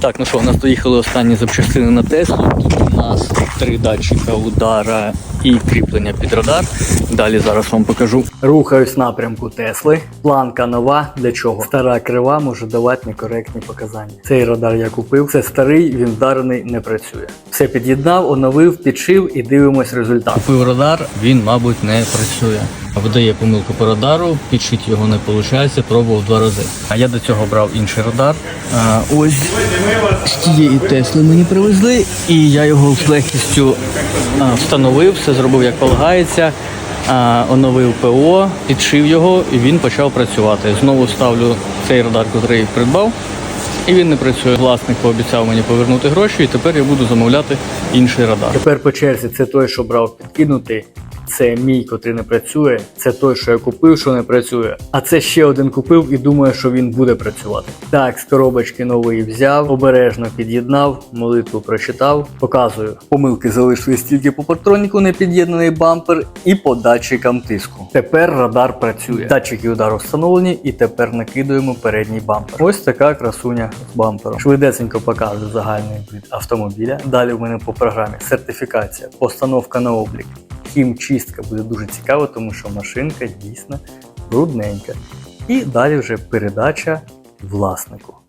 Так, ну що, у нас доїхали останні запчастини на Теслу. Тут у нас три датчика удара і кріплення під радар. Далі зараз вам покажу. Рухаюсь в напрямку Тесли. Планка нова. Для чого? Стара крива може давати некоректні показання. Цей радар я купив. Це старий, він вдарений, не працює. Все під'єднав, оновив, підшив і дивимось результат. Купив радар, він, мабуть, не працює. Видає помилку по радару, підшити його не виходить, пробував два рази. А я до цього брав інший радар. А, ось з тієї Тесли мені привезли, і я його з легкістю а, встановив, все зробив як полагається. А, оновив ПО, підшив його і він почав працювати. Знову ставлю цей радар, який придбав, і він не працює. Власник пообіцяв мені повернути гроші, і тепер я буду замовляти інший радар. Тепер по черзі це той, що брав підкинутий. Це мій, котрий не працює. Це той, що я купив, що не працює. А це ще один купив і думаю, що він буде працювати. Так, з коробочки нової взяв, обережно під'єднав, молитву прочитав. Показую. Помилки залишились тільки по патроніку, не під'єднаний бампер, і по датчикам тиску. Тепер радар працює. Датчики удару встановлені, і тепер накидуємо передній бампер. Ось така красуня з бампером. Швидесенько показую загальний вид автомобіля. Далі в мене по програмі сертифікація, постановка на облік. Хімчистка буде дуже цікава, тому що машинка дійсно брудненька. І далі вже передача власнику.